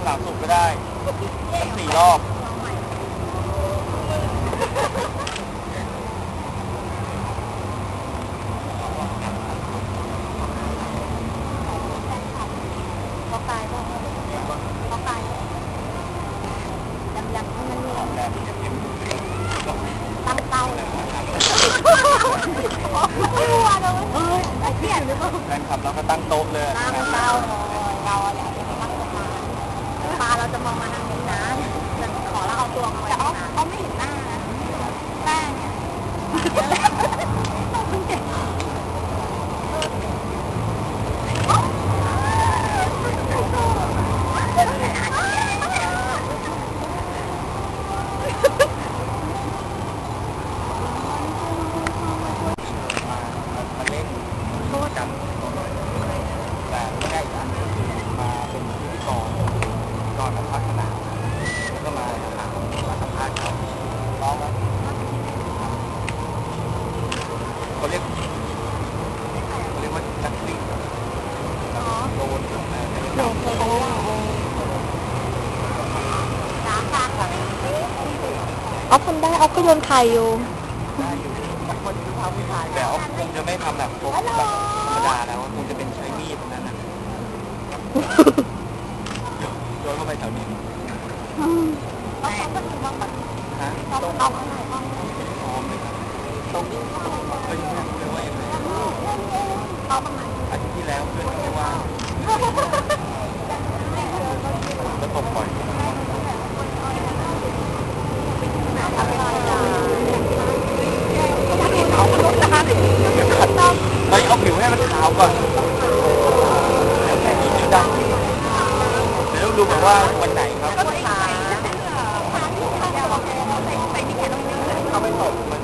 สนามสุขก็ได้สักสี่รอบพอตายก็พอตายดำดำให้มันมีตั้งเตาเลยไม่รู้ว่าเราเฮ้ยไอ้เหี้ยหรือเปล่าแฟนคลับเราก็ตั้งโต๊ะเลยตั้งเตาเราอะไร ตาเราจะมองมาทางนี้นะจะขอเราเอาตัวมาไว้ข้าเขาไม่เห็นหน้าหน้าเนี่ย มาเล่นกันแต่ไม่ได้อีกอันหนึ่งมาเป็นพิธีกรก่อนมาพัฒนาแล้วก็มาถามมาสัมภาษณ์เขาร้องแล้วเขาเรียกเขาเรียกว่าจักริงโดนเอ่อ หนูเคยรู้ว่าน้ำปลาก่อน ออฟทำได้ออฟก็โยนไข่อยู่ ได้อยู่คนที่ทำผู้ชายแต่คงจะไม่ทำแบบพวกแบบธรรมดาแล้วคงจะเป็นใช้มีดนั่นนะโยนเข้าไปแถวนี้ต้องต้องต้องต้องต้องฮะต้องต้องต้องต้อง พร้อมไหมครับตรงนี้เอ้ยเนี่ยเรียกว่ายังไง ต้องประมาณ อาทิตย์ที่แล้วเพื่อนเรียกว่าจะตกปล่อยเฮ้ยเอาผิวให้มันขาวก่อนเดี๋ยวแค่นี้จะได้เดี๋ยวต้องดูแบบว่าวันไหนครับ ก็ขา ถ้าไม่ตกมัน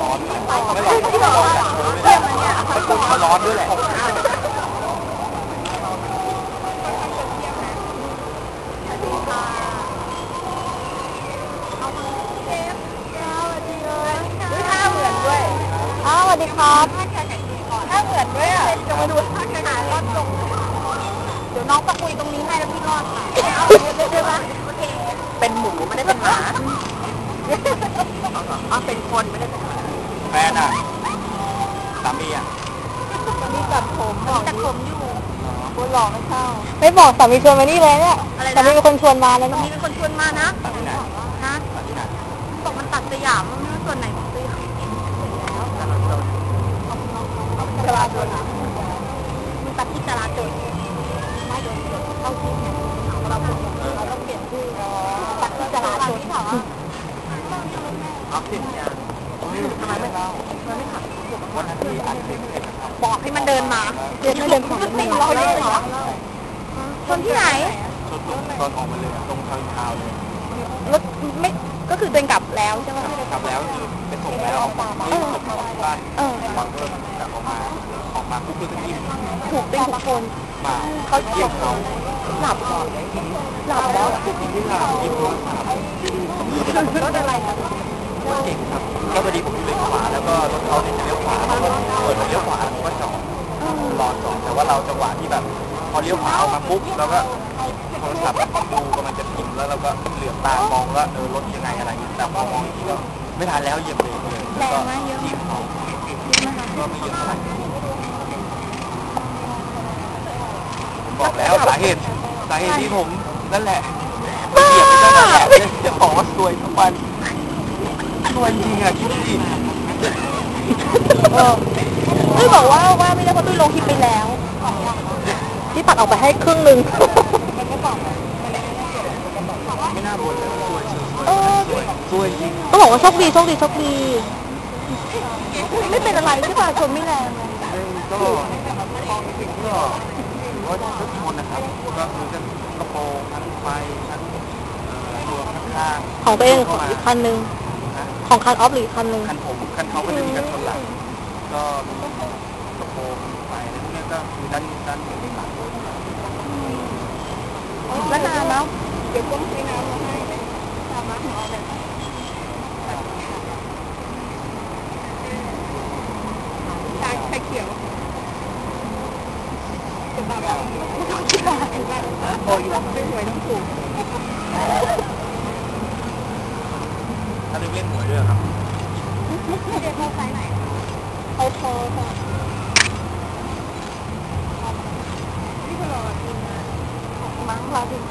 ร้อนไม่ร้อนไม่ร้อน ที่บอกว่า เพื่อนมันเนี่ยมันคงจะร้อนด้วยแหละ ท่าเหมือนด้วย อ้า วสวัสดีครับท่าเหมือนด้วยอะจะมาดูท่าขนาดรอดตรงเดี๋ยวน้องตะกุยตรงนี้ให้แล้วพี่รอดค่ะเอาเลยได้ไหมโอเคเป็นหมูไม่ได้เป็นหมาอ๋อเป็นคนไม่ได้เป็นแฟนอะสามีอะมีตัดผมบอกตัดผมอยู่คนหล่อไม่เข้าไม่บอกสามีชวนมานี่เลยเนี่ยอะไรนะสามีเป็นคนชวนมาแล้วตรงเนี่ยนี้เป็นคนชวนมานะตัดที่ไหนนะตัดที่ไหนบอกมันตัดสยามมันไม่รู้ส่วนไหนของสยามจ ราจรมันตัดที่จราจรไม่โดนเข้าที่เราเราต้องเปลี่ยนชื่อตัดที่จราจรที่ถามว่าเอาสิเนี่ยทำไมไม่เล่าวันนั้นที่อัดคลิปเสร็จนะครับบอกให้มันเดินมาเดินเดินของมันไม่นี่เราเลยเหรอคนที่ไหนชนตอนออกมาเลยตรงทางเท้าเลยรถไม่ก็คือตัวเองกลับแล้วใช่ไหมกลับแล้วคือไปส่งแล้ว บ้านเออหวังว่าจะออกมาออกมาปุ๊บก็ยิ้มถูกเป็นทุกคนมาเขายิ้มเขาหลับก่อนหลับแล้วยิ้มหลับยิ้มโทรศัพท์รถอะไรคะรถเก่งครับก็พอดีผมอยู่เลนขวาแล้วก็รถเขาเนี่ยจะเลี้ยวขวาเขาก็เปิดเลี้ยวขวาผมก็จอดรอจอดแต่ว่าเราจังหวะที่แบบพอเลี้ยวขวาออกมาปุ๊บเราก็โทรศัพท์ดูกำลังจะพิมพ์แล้วเราก็เหลือบตามองว่าเออรถยังไงอะไรอย่างเงี้ยแต่พอมองอีกทีก็ไม่ทันแล้วเหยียบเบรก เลยแล้วก็ยิงเขาก็ไม่เยอะเท่าไหร่ผมบอกแล้วสาเหตุสาเหตุที่ผมนั่นแหละเหยียบไปนั่นแหละจะบอกว่าซวยทุกวันซวยจริงอะคิดดิเออพี่บอกว่าว่าไม่ได้เพราะพี่ลงคลิปไปแล้วพี่ตัดออกไปให้ครึ่งหนึ่งไม่น่าบ่นเลยซวยซวยเออซวยซวยจริงก็บอกว่าโชคดีโชคดีโชคดี ไม่เป็นอะไรใช่ป่ะชนไม่แรงก็ก็ถือว่าทุกคนนะครับก็คือจะกระโปรงทั้งไฟทั้งเอ่อตัวข้างของตัวเองเข้ามาอีกคันหนึ่งนะของคันออฟหรืออีกคันหนึ่งคันผมคันเขาก็จะมีกันชนหลังก็มีกระโปรงไฟแล้วพวกนี้ก็คือด้านด้านหนึ่งหลังแล้วนานแล้วเดี๋ยวก้มซื้อน้ำ เล่นหวยด้วยครับเดี๋ยวเขาสายไหนเอาโทรก่อนนี่คือรอจริงนะมั้งรอจริง